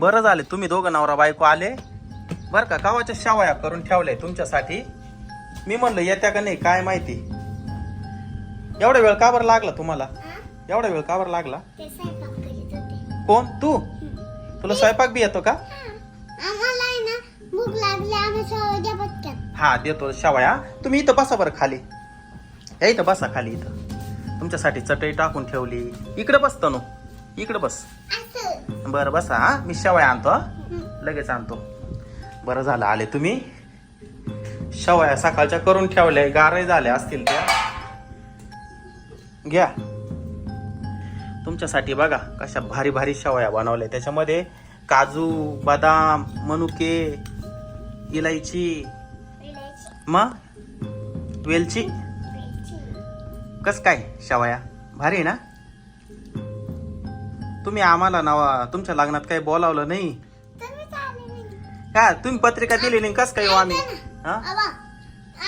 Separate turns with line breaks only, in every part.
बरं झाले. तुम्ही दोघं नवरा बायको आले. बरं का गावाच्या शावया करून ठेवल्या तुमच्यासाठी. मी म्हणलं येत्या का नाही काय माहिती? एवढा वेळ का बरं लागला तुम्हाला? एवढा वेळ का बरं लागला? कोण? तू? तुला स्वयंपाक बी येतो का? हा. देतो शावया. तुम्ही इथं बसा बरं खाली. या इथं बसा खाली इथं. तुमच्यासाठी चटई टाकून ठेवली. इकडे बस तनू. इकडे बस. बरं बसा हा. मी शेवया आणतो. लगेच आणतो. बरं झालं आले तुम्ही. शेवया सकाळच्या करून ठेवल्या गारही झाल्या असतील त्या. घ्या. तुमच्यासाठी बघा कशा भारी भारी शेवया बनवल्या. त्याच्यामध्ये काजू बदाम मनुके इलायची. मग? वेलची. कस काय शेवया? भारी ना? तुम्ही आम्हाला नावा तुमच्या लग्नात काही बोलावलं नाही?
तुम्हीच आले नाही.
का? तुम्ही पत्रिका दिली नाही कस काय आम्ही? हा?
अवा,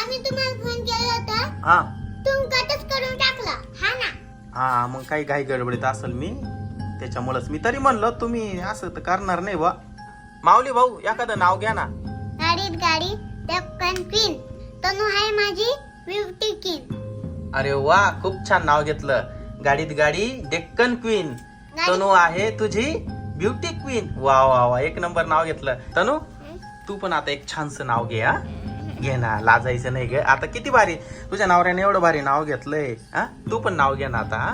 आम्ही तुम्हाला फोन केला होता.
हा.
तुम्ही कटच करून टाकला. हा ना.
हा मग काही घाई गडबडीत असेल मी. त्याच्यामुळेच मी तरी म्हणलं तुम्ही असं तर करणार नाही बा माऊली भाऊ एखादं नाव घ्या ना.
गाडीत गाडी क्वीन तनु आहे माझी ब्युटी किन
अरे वा खूप छान नाव घेतलं. गाडीत गाडी डेक्कन क्वीन तनू आहे तुझी ब्युटी क्वीन वा वा वा एक नंबर नाव घेतलं. तनू तू पण आता एक छानसं नाव घे हा. घे ना लाजायचं नाही ग. आता किती भारी. तुझ्या नवऱ्याने एवढं भारी नाव घेतलंय हा. तू पण नाव घे ना आता हा.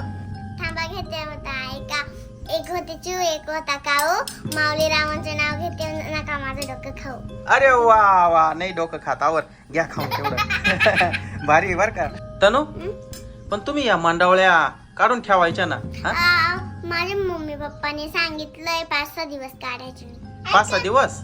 थांबा घेते होता ऐका एक होते चू एक होता काऊ. माऊली रावांचं नाव घेते नका माझं डोकं खाऊ.
अरे वा वा. नाही डोकं खातावर घ्या खाऊन तेवढं. भारी बर का. तनू? पण तुम्ही या मंडवळ्या काढून ठेवायच्या ना हा.
पप्पाने सांगितलंय पाच सहा दिवस काढायचे.
पाच सहा दिवस